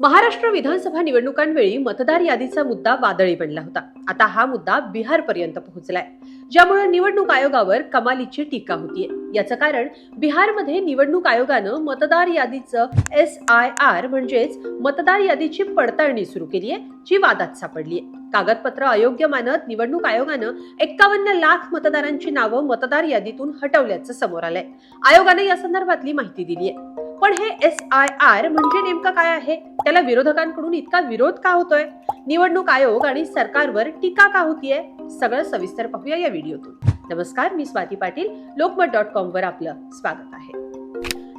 महाराष्ट्र विधानसभा निवडणुकांवेळी मतदार यादीचा मुद्दा वादळी बनला होता. आता हा मुद्दा बिहार पर्यंत पोहोचलाय. ज्यामुळे निवडणूक आयोगावर कमालीची टीका होतीये. याचं कारण बिहारमध्ये निवडणूक आयोगानं मतदार यादीचं एस आय आर म्हणजेच मतदार यादीची पडताळणी सुरू केली आहे जी वादात सापडली आहे कागदपत्र अयोग्य मानत निवडणूक आयोगानं एक्कावन्न लाख मतदारांची नावं मतदार यादीतून हटवल्याचं समोर आलंय. आयोगाने या संदर्भातली माहिती दिली आहे पण हे एस आय आर म्हणजे नेमकं काय आहे? त्याला विरोधकांकडून इतका विरोध का होतोय? निवडणूक आयोग आणि सरकारवर टीका का होतीये? सगळं सविस्तर पाहूया या व्हिडिओतून. नमस्कार मी स्वाती पाटील. लोकमत डॉट कॉम वर आपलं स्वागत आहे.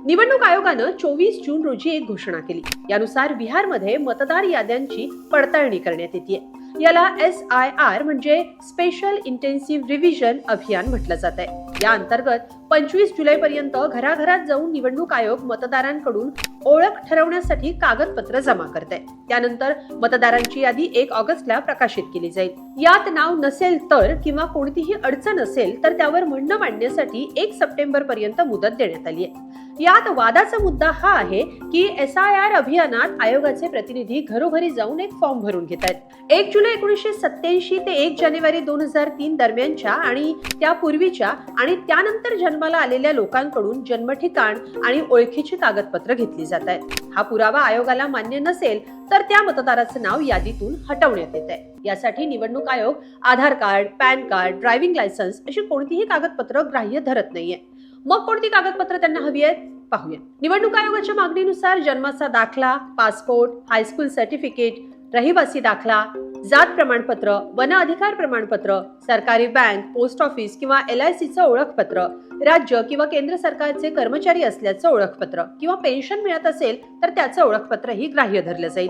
निवडणूक आयोगानं चोवीस जून रोजी एक घोषणा केली. यानुसार बिहारमध्ये मतदार याद्यांची पडताळणी करण्यात येते याला एस आय आर म्हणजे स्पेशल इंटेन्सिव्ह रिव्हिजन अभियान म्हटलं जात आहे या अंतर्गत पंचवीस जुलैपर्यंत घराघरात जाऊन निवडणूक आयोग मतदारांकडून ओळख ठरवण्यासाठी कागदपत्र जमा करते त्यानंतर मतदारांची यादी एक ऑगस्टला प्रकाशित केली जाईल. यात नाव नसेल तर किंवा कोणतीही अडचण असेल तर त्यावर म्हणणं मांडण्यासाठी एक सप्टेंबर पर्यंत मुदत देण्यात आली आहे. यात वादाचा मुद्दा हा आहे की एस आय आर अभियानात आयोगाचे प्रतिनिधी घरोघरी जाऊन एक फॉर्म भरून घेत आहेत. एक जुलै एकोणीसशे सत्याऐंशी ते एक जानेवारी दोन हजार तीन दरम्यानच्या आणि त्यापूर्वीच्या आणि त्यानंतर जन्म जन्माला आलेल्या लोकांकडून जन्मठिकाण आणि ओळखीची कागदपत्र घेतली जात आहेत. हा पुरावा आयोगाला मान्य नसेल तर त्या मतदाराचं नाव यादीतून हटवण्यात येत आहे यासाठी निवडणूक आयोग Aadhaar card PAN card driving licence अशी कोणतीही कागदपत्र ग्राह्य धरत नाहीये. मग कोणती कागदपत्र त्यांना हवी आहेत? पाहूया. निवडणूक आयोगाच्या मागणीनुसार जन्माचा दाखला पासपोर्ट हायस्कूल सर्टिफिकेट रहिवासी दाखला जात प्रमाणपत्र वन अधिकार प्रमाणपत्र सरकारी बँक पोस्ट ऑफिस किंवा एल आय सीचं ओळखपत्र राज्य किंवा केंद्र सरकारचे कर्मचारी असल्याचं ओळखपत्र किंवा पेन्शन मिळत असेल तर त्याचं ओळखपत्रही ग्राह्य धरलं जाईल.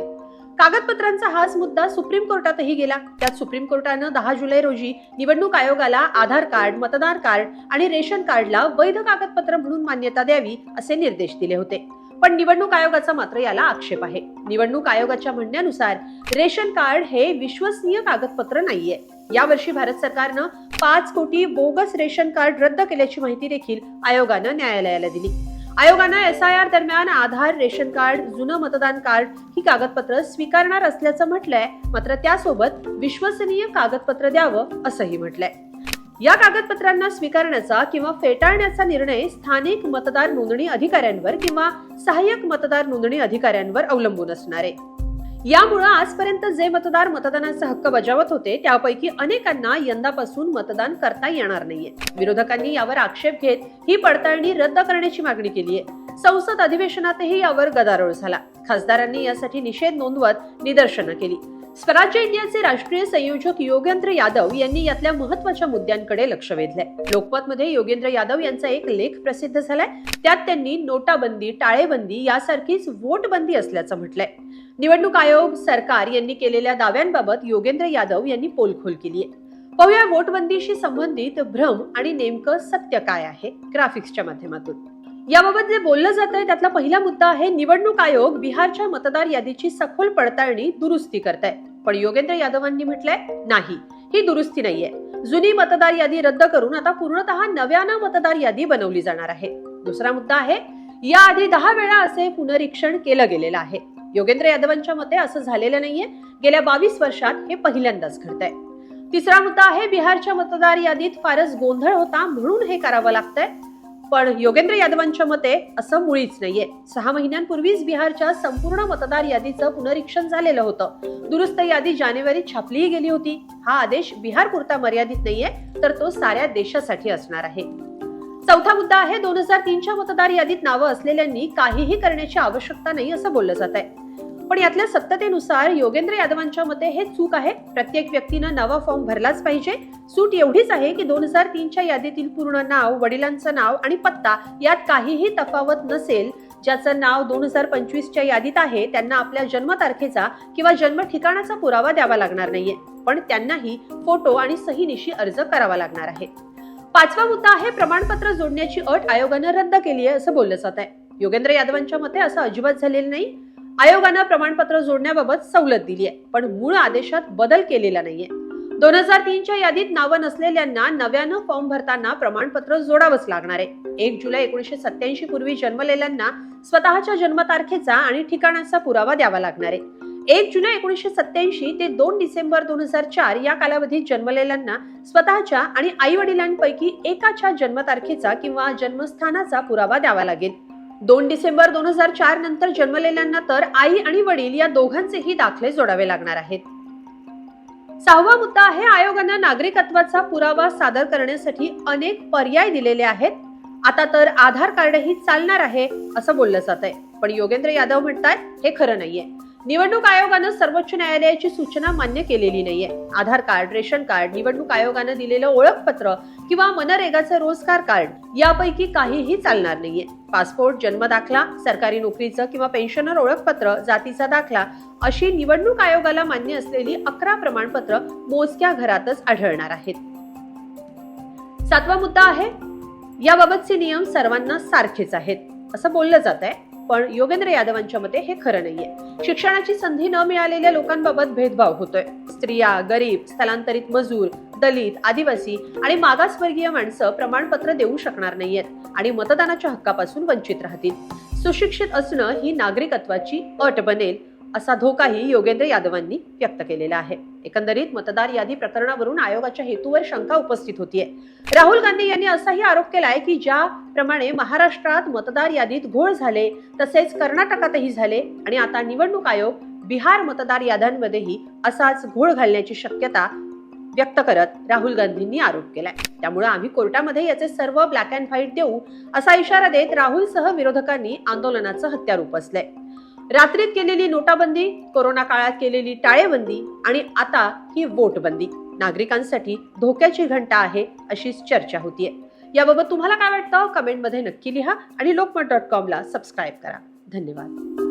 कागदपत्रांचा हाच मुद्दा सुप्रीम कोर्टातही गेला. त्यात सुप्रीम कोर्टानं दहा जुलै रोजी निवडणूक आयोगाला आधार कार्ड मतदार कार्ड आणि रेशन कार्डला वैध कागदपत्र म्हणून मान्यता द्यावी असे निर्देश दिले होते. पण निवडणूक आयोगाचा मात्र याला आक्षेप आहे. निवडणूक आयोगाच्या म्हणण्यानुसार रेशन कार्ड हे विश्वसनीय कागदपत्र नाहीये. यावर्षी भारत सरकारनं पाच कोटी बोगस रेशन कार्ड रद्द केल्याची माहिती देखील आयोगानं न्यायालयाला दिली. आयोगानं एस आय आर दरम्यान आधार रेशन कार्ड जुनं मतदान कार्ड ही कागदपत्र स्वीकारणार असल्याचं म्हटलंय मात्र त्यासोबत विश्वसनीय कागदपत्र द्यावं असंही म्हटलंय. या कागदपत्रांना स्वीकारण्याचा किंवा फेटाळण्याचा निर्णय स्थानिक मतदार नोंदणी अधिकाऱ्यांवर किंवा सहाय्यक मतदार नोंदणी अधिकाऱ्यांवर अवलंबून असणार आहे. यामुळे आजपर्यंत जे मतदार मतदानाचा हक्क बजावत होते त्यापैकी अनेकांना यंदापासून मतदान करता येणार नाहीये. विरोधकांनी यावर आक्षेप घेत ही पडताळणी रद्द करण्याची मागणी केली आहे. संसद अधिवेशनातही यावर गदारोळ झाला. खासदारांनी यासाठी निषेध नोंदवत निदर्शनं केली. स्वराज्य इंडियाचे राष्ट्रीय संयोजक योगेंद्र यादव यांनी यातल्या महत्त्वाच्या मुद्द्यांकडे लक्ष वेधलंय. लोकमतमध्ये योगेंद्र यादव यांचा एक लेख प्रसिद्ध झालाय. त्यात त्यांनी नोटाबंदी टाळेबंदी यासारखीच वोटबंदी असल्याचं म्हटलंय. निवडणूक आयोग सरकार यांनी केलेल्या दाव्यांबाबत योगेंद्र यादव यांनी पोलखोल केली आहे पाहूया वोटबंदीशी संबंधित भ्रम आणि नेमकं सत्य काय आहे ग्राफिक्सच्या माध्यमातून. याबाबत जे बोललं जात आहे त्यातला पहिला मुद्दा आहे निवडणूक आयोग बिहारच्या मतदार यादीची सखोल पडताळणी दुरुस्ती करताय पण योगेंद्र यादवांनी म्हटलंय नाही ही दुरुस्ती नाहीये. जुनी मतदार यादी रद्द करून आता पूर्णतः नव्यानं मतदार यादी बनवली जाणार आहे. दुसरा मुद्दा आहे याआधी दहा वेळा असे पुनरीक्षण केलं गेलेलं आहे. योगेंद्र यादवांच्या मते असं झालेलं नाहीये. गेल्या बावीस वर्षात हे पहिल्यांदाच घडतंय. तिसरा मुद्दा आहे बिहारच्या मतदार यादीत फारच गोंधळ होता म्हणून हे करावं लागतंय. पण योगेंद्र यादवांच्या मते असं मुळीच नाहीये. सहा महिन्यांपूर्वीच बिहारच्या संपूर्ण मतदार यादीचं पुनरीक्षण झालेलं होतं. दुरुस्त यादी जानेवारीत छापलीही गेली होती. हा आदेश बिहार पुरता मर्यादित नाहीये तर तो साऱ्या देशासाठी असणार आहे. चौथा मुद्दा आहे दोन हजार तीनच्या मतदार यादीत नावं असलेल्यांनी काहीही करण्याची आवश्यकता नाही असं बोललं जात आहे पण यातल्या सत्यतेनुसार योगेंद्र यादवांच्या मते हे चूक आहे. प्रत्येक व्यक्तीनं नवा फॉर्म भरलाच पाहिजे. सूट एवढीच आहे की दोन हजार तीनच्या यादीतील पूर्ण नाव वडिलांचं नाव आणि पत्ता यात काहीही तफावत नसेल ज्याचं नाव दोन हजार पंचवीसच्या यादीत आहे त्यांना आपल्या जन्मतारखेचा किंवा जन्म ठिकाणाचा पुरावा द्यावा लागणार नाहीये. पण त्यांनाही फोटो आणि सहीनिशी अर्ज करावा लागणार आहे. पाचवा मुद्दा आहे प्रमाणपत्र जोडण्याची अट आयोगानं रद्द केली आहे असं बोललं जात आहे योगेंद्र यादवांच्या मते असं अजिबात झालेलं नाही. आयोगानं प्रमाणपत्र जोडण्याबाबत सवलत दिली आहे पण मूळ आदेशात बदल केलेला नाहीये. दोन हजार तीनच्या यादीत नावं नसलेल्यांना नव्यानं फॉर्म भरताना प्रमाणपत्र जोडावंच लागणार आहे. एक जुलै एकोणीसशे सत्याऐंशी पूर्वी जन्मलेल्यांना स्वतःच्या जन्मतारखेचा आणि ठिकाणाचा पुरावा द्यावा लागणार आहे. एक जुलै एकोणीसशे सत्याऐंशी ते दोन डिसेंबर दोन हजार चार या कालावधीत जन्मलेल्यांना स्वतःच्या आणि आई वडिलांपैकी एकाच्या जन्मतारखेचा किंवा जन्मस्थानाचा पुरावा द्यावा लागेल. दोन डिसेंबर दोन हजार चार नंतर जन्मलेल्यांना तर आई आणि वडील या दोघांचेही दाखले जोडावे लागणार आहेत. सहावा मुद्दा आहे आयोगानं नागरिकत्वाचा पुरावा सादर करण्यासाठी अनेक पर्याय दिलेले आहेत. आता तर आधार कार्डही चालणार आहे असं बोललं जात आहे पण योगेंद्र यादव म्हणतात हे खरं नाहीये. निवडणूक आयोगानं सर्वोच्च न्यायालयाची सूचना मान्य केलेली नाहीये. आधार कार्ड रेशन कार्ड निवडणूक आयोगानं दिलेलं ओळखपत्र किंवा मनरेगाचं रोजगार कार्ड यापैकी काहीही चालणार नाहीये. पासपोर्ट जन्म दाखला सरकारी नोकरीचं किंवा पेन्शनर ओळखपत्र जातीचा दाखला अशी निवडणूक आयोगाला मान्य असलेली अकरा प्रमाणपत्र मोजक्या घरातच आढळणार आहेत. सातवा मुद्दा आहे याबाबतचे नियम सर्वांना सारखेच आहेत. असं बोललं जात आहे पण योगेंद्र यादवांच्या मते हे खरं नाहीये. शिक्षणाची संधी न मिळालेल्या लोकांबाबत भेदभाव होतोय. स्त्रिया गरीब स्थलांतरित मजूर दलित आदिवासी आणि मागासवर्गीय माणसं प्रमाणपत्र देऊ शकणार नाहीयेत आणि मतदानाच्या हक्कापासून वंचित राहतील. सुशिक्षित असणं ही नागरिकत्वाची अट बनेल असा धोकाही योगेंद्र यादवांनी व्यक्त केलेला आहे. एकंदरीत मतदार यादी प्रकरणावरून आयोगाच्या हेतूवर शंका उपस्थित होतीये. राहुल गांधी यांनी असाही आरोप केलाय की ज्याप्रमाणे महाराष्ट्रात मतदार यादीत घोळ झाले तसेच कर्नाटकातही झाले आणि आता निवडणूक आयोग बिहार मतदार याद्यांमध्येही असाच घोळ घालण्याची शक्यता व्यक्त करत राहुल गांधींनी आरोप केलाय. त्यामुळे आम्ही कोर्टामध्ये याचे सर्व ब्लॅक अँड व्हाईट देऊ असा इशारा देत राहुलसह विरोधकांनी आंदोलनाचं हत्यार उपसलंय रात्रीत केलेली नोटाबंदी कोरोना काळात केलेली टाळेबंदी आणि आता ही वोटबंदी. नागरिकांसाठी धोक्याची घंटा आहे अशीच चर्चा होतीये. याबाबत तुम्हाला काय वाटतं? कमेंटमध्ये नक्की लिहा आणि लोकमत डॉट कॉमला सबस्क्राईब करा. धन्यवाद.